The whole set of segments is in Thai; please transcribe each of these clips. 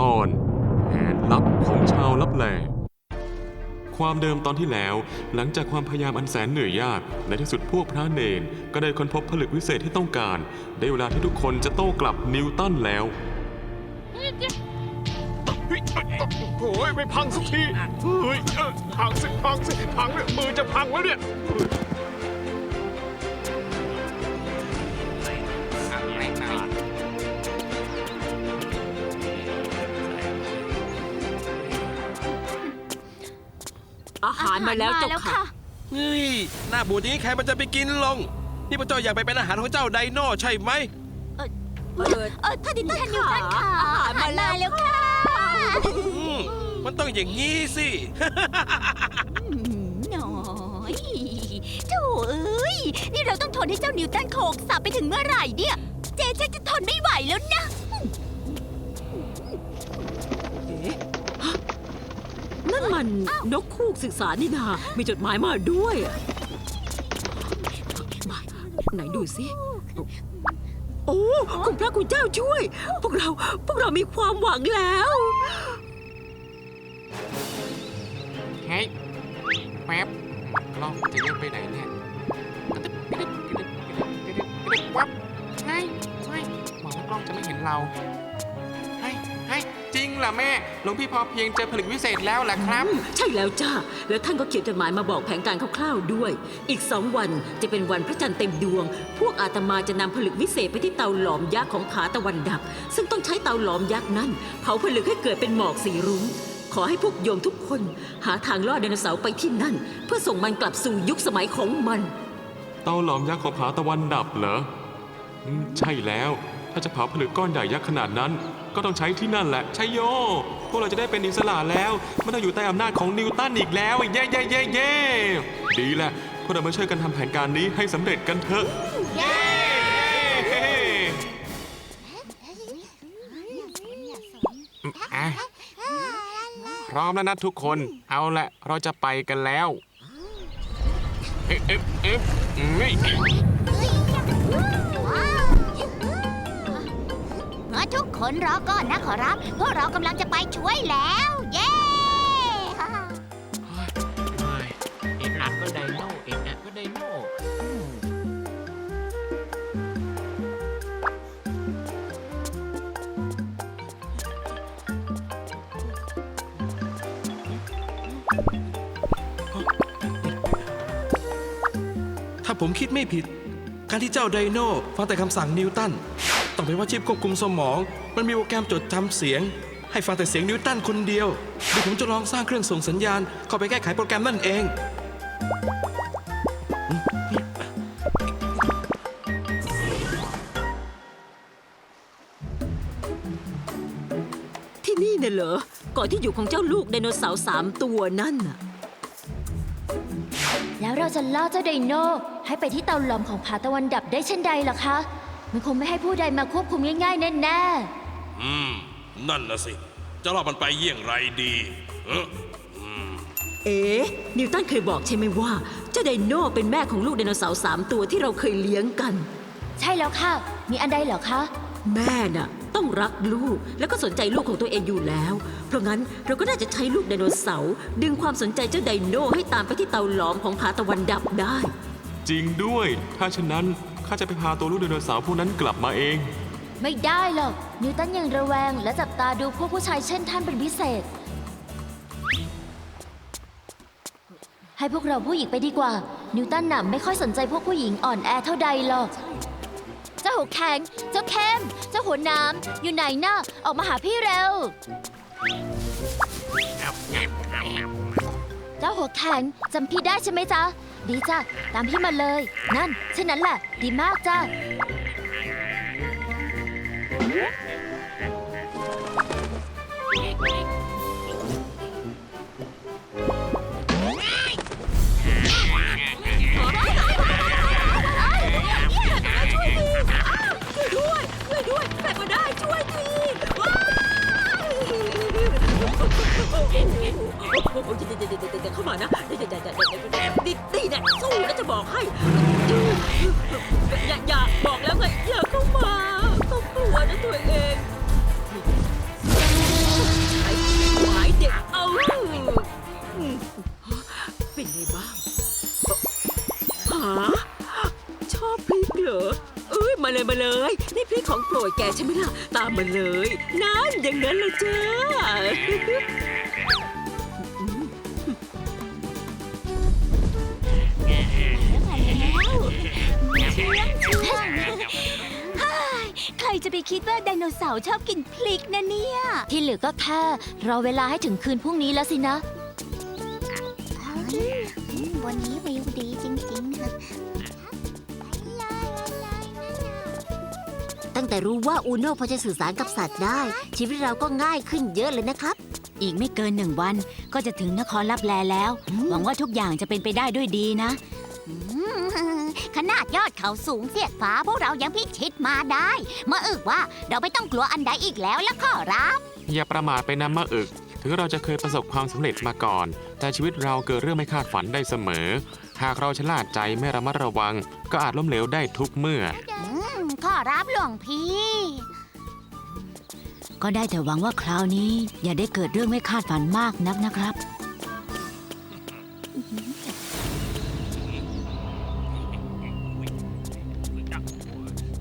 ตอนแผนลับของชาวลับแลความเดิมตอนที่แล้ว หลังจากความพยายามอันแสนเหนื่อยยาก ในที่สุดพวกพระเนนก็ได้ค้นพบผลึกวิเศษที่ต้องการ ได้เวลาที่ทุกคนจะโต้กลับนิวตันแล้ว โอ้ยไม่พังสักทีเฮ้ยเออพังสิพังสิพังเนี่ยมือจะพังแล้วเนี่ย อาหารมาแล้วเจ้าค่ะ เฮ้ยหน้าบูดอย่างนี้ใครมันจะไปกินลง นี่พระเจ้าอยากไปเป็นอาหารของเจ้าไดโน่ใช่ไหม เออเออท่านดิท่านนิวตันค่ะอาหารมาแล้วแล้วค่ะ อืมมันต้องอย่างนี้สิ หน่อยโถ่เอ้ย นี่เราต้องทนให้เจ้านิวตันโขกสับไปถึงเมื่อไหร่เนี่ย เจ๊ชักจะทนไม่ไหวแล้วนะ มันนกคูกศึกษานี่นา มีจดหมายมาด้วยมาไหนดูสิโอ้คุณพระคุณเจ้าช่วย พวกเราพวกเรามีความหวังแล้วเฮ้ยแป๊บกล้องจะเลื่อนไปไหนเนี่ยกระดึ๊บกระดึ๊บกรกระดึ๊บกระดึ๊บกระดึ๊บวับเฮ้ยเฮ้ยหวังว่ากล้องจะไม่เห็นเรา ฮ้ยจริงเหรอแม่ หลวงพี่พอเพียงเจอผลึกวิเศษแล้วเหรอครับ ใช่แล้วจ้า แล้วท่านก็เขียนจดหมายมาบอกแผนการคร่าวๆด้วย อีกสองวันจะเป็นวันพระจันทร์เต็มดวง พวกอาตมาจะนำผลึกวิเศษไปที่เตาหลอมยักษ์ของผาตะวันดับ ซึ่งต้องใช้เตาหลอมยักษ์นั้น เผาผลึกให้เกิดเป็นหมอกสีรุ้ง ขอให้พวกโยมทุกคน หาทางล่อไดโนเสาร์ไปที่นั่น เพื่อส่งมันกลับสู่ยุคสมัยของมัน เตาหลอมยักษ์ของผาตะวันดับเหรออืมใช่แล้ว ถ้าจะเผาผลึกก้อนใหญ่ยักษ์ขนาดนั้น ก็ต้องใช้ที่นั่นแหละใช่โย พวกเราจะได้เป็นอิสระแล้วไม่ต้องอยู่ใต้อำนาจของนิวตันอีกแล้วเย้เย้เย้เย้ดีแหละพวกเรามาช่วยกันทำแผนการนี้ให้สำเร็จกันเถอะเย้อะพร้อมแล้วนะทุกคนเอาละเราจะไปกันแล้วเอ๊ะเอ๊ะเอ๊ะเฮ้ย คนรอก่อนนะขอรับ พวกเรากำลังจะไปช่วยแล้ว เย้เฮ้ยเอ็นหนักก็ไดโน่เอ็นหนักก็ไดโน่อืมถ้าผมคิดไม่ผิด การที่เจ้าไดโน่ฟังแต่คำสั่งนิวตัน ต้องเป็นว่าชิปควบคุมสมอง มันมีโปรแกรมจดจำเสียง ให้ฟังแต่เสียงนิวตันคนเดียวเดี๋ยวผมจะลองสร้างเครื่องส่งสัญญาณ เข้าไปแก้ไขโปรแกรมนั่นเอง ที่นี่น่ะเหรอก่อนที่อยู่ของเจ้าลูกไดโนเสาร์สามตัวนั่นน่ะ แล้วเราจะล่อเจ้าไดโนให้ไปที่เตาหลอมของผาตะวันดับได้เช่นใดล่ะคะ มันคงไม่ให้ผู้ใดมาควบคุมง่ายๆแน่ๆอืม นั่นนะสิ จะรอมันไปเยี่ยงไรดี เออเอ๊ะนิวตันเคยบอกใช่ไหมว่า เจ้าไดโน่เป็นแม่ของลูกไดโนเสาร์สามตัวที่เราเคยเลี้ยงกันใช่แล้วค่ะ มีอันใดเหรอคะ แม่น่ะ ต้องรักลูกแล้วก็สนใจลูกของตัวเองอยู่แล้ว เพราะงั้นเราก็น่าจะใช้ลูกไดโนเสาร์ดึงความสนใจเจ้าไดโนให้ตามไปที่เตาหลอมของผาตะวันดับได้ จริงด้วย ถ้าเช่นนั้น ข้าจะไปพาตัวลูกไดโนเสาร์พวกนั้นกลับมาเอง ไม่ได้หรอก นิวตันยังระแวง และจับตาดูพวกผู้ชายเช่นท่านเป็นพิเศษ ให้พวกเราผู้หญิงไปดีกว่า นิวตันน่ะไม่ค่อยสนใจพวกผู้หญิงอ่อนแอเท่าใดหรอก เจ้าหัวแข็ง เจ้าเข้ม เจ้าหัวน้ำ อยู่ไหนน่ะออกมาหาพี่เร็ว เจ้าหัวแข็งจำพี่ได้ใช่ไหมจ๊ะ ดีจ้ะ ตามพี่มาเลย นั่นเช่นนั้นแหละ ดีมากจ้ะ ริกของโปรดแกใช่ไหมล่ะ ตามมาเลย นั่นอย่างนั้นเลยจ้าใครจะไปคิดว่าไดโนเสาร์ชอบกินพลิกนะเนี่ย ที่เหลือก็แค่รอเวลาให้ถึงคืนพรุ่งนี้แล้วสินะ วันนี้วิวดีจริงๆค่ะ ตั้งแต่รู้ว่าอูโน่พอจะสื่อสารกับสัตว์ได้ ชีวิตเราก็ง่ายขึ้นเยอะเลยนะครับ อีกไม่เกินหนึ่งวันก็จะถึงนครลับแลแล้ว หวังว่าทุกอย่างจะเป็นไปได้ด้วยดีนะ ขนาดยอดเขาสูงเสียดฟ้าพวกเรายังพิชิตมาได้เมื่ออึกว่าเราไม่ต้องกลัวอันใดอีกแล้วละขอรับ อย่าประมาทไปนะมะอึก ถึงเราจะเคยประสบความสำเร็จมาก่อน แต่ชีวิตเราเกิดเรื่องไม่คาดฝันได้เสมอ หากเราชะล่าใจไม่ระมัดระวัง ก็อาจล้มเหลวได้ทุกเมื่อ อืม ขอรับหลวงพี่ ก็ได้แต่หวังว่าคราวนี้ อย่าได้เกิดเรื่องไม่คาดฝันมากนักนะครับ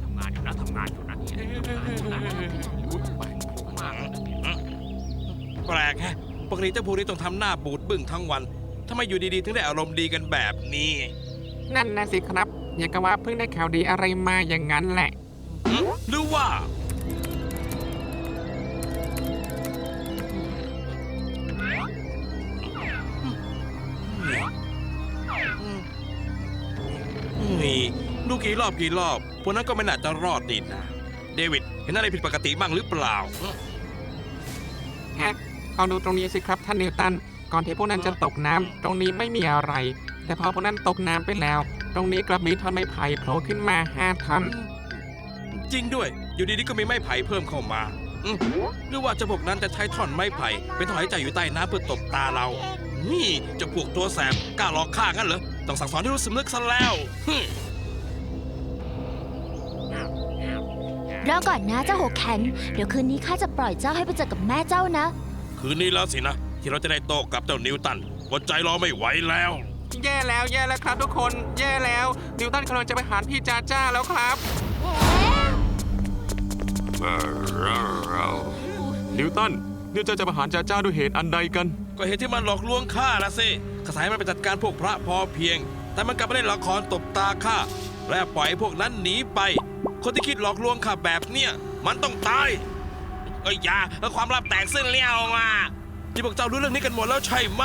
ทำงานอยู่นะทำงานอยู่นะแปลกแฮะปกติเจ้าพวกนี้ต้องทำหน้าบูดบึ้งทั้งวันทำไมอยู่ดีๆ ถึงได้อารมณ์ดีกันแบบนี้ นั่นนะสิครับ อย่างกับว่าเพิ่งได้ข่าวดีอะไรมาอย่างนั้นแหละหึหรือว่า นี่ดูกี่รอบกี่รอบ พวกนั้นก็ไม่น่าจะรอดดีนะ เดวิด เห็นอะไรผิดปกติบ้างหรือเปล่า ฮะลองดูตรงนี้สิครับท่านนิวตัน ก่อนที่พวกนั้นจะตกน้ำตรงนี้ไม่มีอะไร แต่พอพวกนั้นตกน้ำไปแล้ว ตรงนี้กลับมีท่อนไม้ไผ่โผล่ขึ้นมาห้าท่อนจริงด้วย อยู่ดีๆก็มีไม้ไผ่เพิ่มเข้ามาอืมหรือว่าเจ้าพวกนั้นจะใช้ท่อนไม้ไผ่เป็นท่อหายใจอยู่ใต้น้ำเพื่อตบตาเรา นี่เจะพวกตัวแสบกล้าหลอกข้างั้นเหรอ ต้องสั่งสอนให้รู้สำนึกซะแล้วฮึ่มรอก่อนนะเจ้าหัวแข็ง เดี๋ยวคืนนี้ข้าจะปล่อยเจ้าให้ไปเจอกับแม่เจ้านะ คืนนี้แล้วสินะ ที่เราจะได้โตกับเจ้านิวตันอดใจรอไม่ไหวแล้ว แย่แล้วแย่แล้วครับทุกคนแย่แล้วนิวตันกำลังจะไปหาพี่จ้าจ้าแล้วครับนิวตันนิวจะจะมาหาจ้าจ้าด้วยเหตุอันใดกัน ก็เหตุที่มันหลอกลวงข้าละสิข้าสายมันไปจัดการพวกพระพอเพียง แต่มันกลับไม่ได้ละครตบตาข้าและปล่อยให้พวกนั้นหนีไป คนที่คิดหลอกลวงข้าแบบเนี้ยมันต้องตายเอ้ยอย่าเอาความลับแตกเส้นเลี้ยวมาที่พวกเจ้ารู้เรื่องนี้กันหมดแล้วใช่ไหม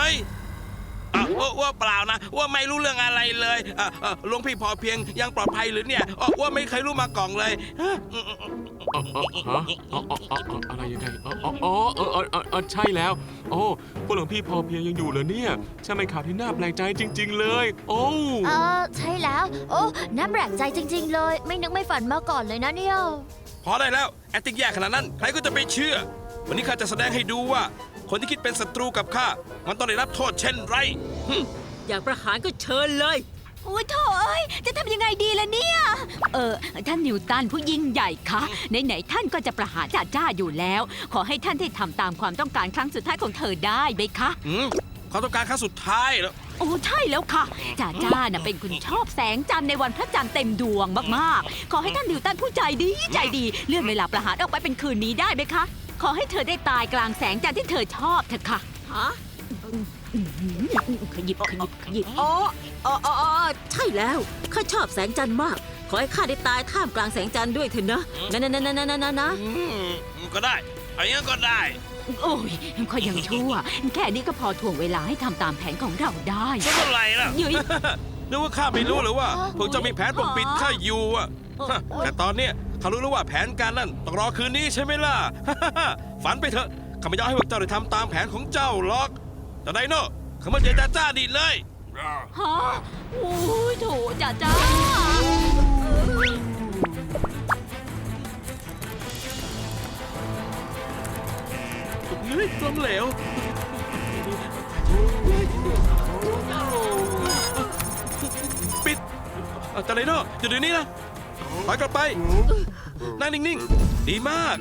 อะว่าว่าเปล่านะ ว่าไม่รู้เรื่องอะไรเลยอะอะหลวงพี่พอเพียงยังปลอดภัยหรือเนี่ยอะว่าไม่เคยรู้มาก่อนเลยฮะอืมอืมอืมเอ๋อฮะอ๋ออ๋ออ๋ออะไรยังไงอ๋ออ๋ออ๋อเออเออเออเออใช่แล้วโอ้พวกหลวงพี่พอเพียงยังอยู่เหรอเนี่ยช่างเป็นข่าวที่น่าแปลกใจจริง ๆ เลย โอ้เออใช่แล้ว โอ้น่าแปลกใจจริง ๆ เลย ไม่นึกไม่ฝันมาก่อนเลยนะเนี่ย พอได้แล้วแอคติ้งแย่ขนาดนั้น ใครก็จะไปเชื่อ วันนี้ข้าจะแสดงให้ดูว่า คนที่คิดเป็นศัตรูกับข้า มันต้องได้รับโทษเช่นไรอยากประหารก็เชิญเลยผโอ้ยโถเอ้ย จะทำยังไงดีล่ะเนี่ย เออ ท่านนิวตันผู้ยิ่งใหญ่คะไหนๆท่านก็จะประหารจ่าจ้าอยู่แล้ว ขอให้ท่านได้ทำตามความต้องการครั้งสุดท้ายของเธอได้ไหมคะอืมความต้องการครั้งสุดท้ายแล้ว โอ้ใช่แล้วค่ะจ่าจ้าน่ะเป็นคนชอบแสงจันทร์ในวันพระจันทร์เต็มดวงมากๆ ขอให้ท่านนิวตันผู้ใจดีใจดี เลื่อนเวลาประหารออกไปเป็นคืนนี้ได้ไหมคะ ขอให้เธอได้ตายกลางแสงจันทร์ที่เธอชอบเถอะค่ะ ฮะอื้อหือขยิบขยิบขยิบอ๋ออ๋ออ๋ออ๋อใช่แล้ว ข้าชอบแสงจันทร์มาก ขอให้ข้าได้ตายท่ามกลางแสงจันทร์ด้วยเถอะนะนะนะนะนะนะนะนะอืมก็ได้เอาอย่างนั้นก็ได้ โอ้ยขอยังชั่ว แค่นี้ก็พอถ่วงเวลาให้ทำตามแผนของเราได้สักเท่าไหร่ล่ะเย้ย นึกว่าข้าไม่รู้หรือว่า พวกเจ้ามีแผนปกปิดข้าอยู่อะฮะแต่ตอนเนี้ย ข้ารู้แล้วว่าแผนการนั่นต้องรอคืนนี้ใช่ไหมล่ะ ฝันไปเถอะข้าไม่อยากให้พวกเจ้าได้ทำตามแผนของเจ้าหรอกแต่ไดโน่ข้ามาเจรจาจ้าดีเลยฮะโอ้ยโถจ่าจ้าเฮ้ยล้มเหลวปิดเอาแต่ไดโน่อยู่เดี๋ยวนี้นะ ถอยกลับไปนั่งนิ่งๆ ดีมาก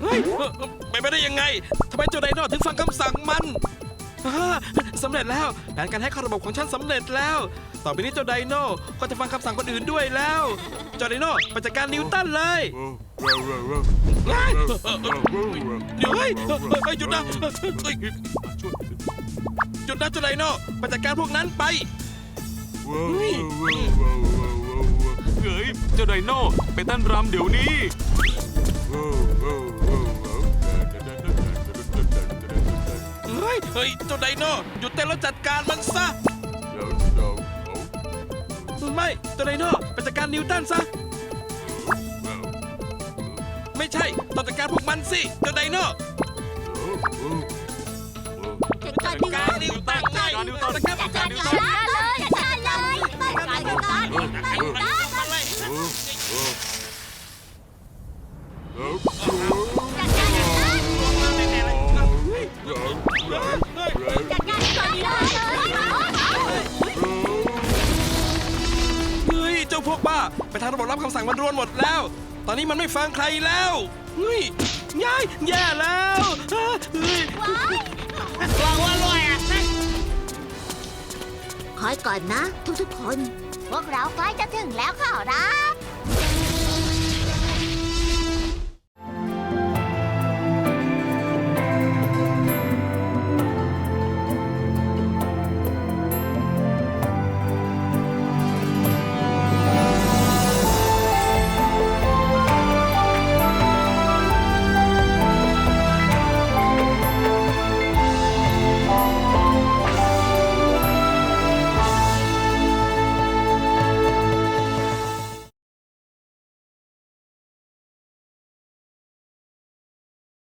เฮ้ยเอ่อเป็นไปได้ยังไงทำไมเจ้าไดโน่ถึงฟังคำสั่งมันอ่าสำเร็จแล้วแผนการให้เข้าระบบของฉันสำเร็จแล้ว ต่อไปนี้เจ้าไดโน่ก็จะฟังคำสั่งคนอื่นด้วยแล้ว เจ้าไดโน่ไปจัดการนิวตันเลยเฮ้ยเอ่อเอ่อเดี๋ยวเฮ้ยเอ่อเอ่อหยุดนะเอ่อเอ้ยหยุดนะเจ้าไดโน่ไปจัดการพวกนั้นไปเฮ้ย เฮ้ยเจ้าไดโน่ไปเต้นรำเดี๋ยวนี้ เฮ้ย เฮ้ยเจ้าไดโน่หยุดเต้นแล้วจัดการมันซะ ไม่เจ้าไดโน่ไปจัดการนิวตันซะ ไม่ใช่ต้องจัดการพวกมันสิเจ้าไดโน่ มันรวนหมดแล้ว ตอนนี้มันไม่ฟังใครแล้วเฮ้ยง่ายแย่แล้วเฮ้ยคอยก่อนนะ ทุกๆคน พวกเราใกล้จะถึงแล้วขอรับ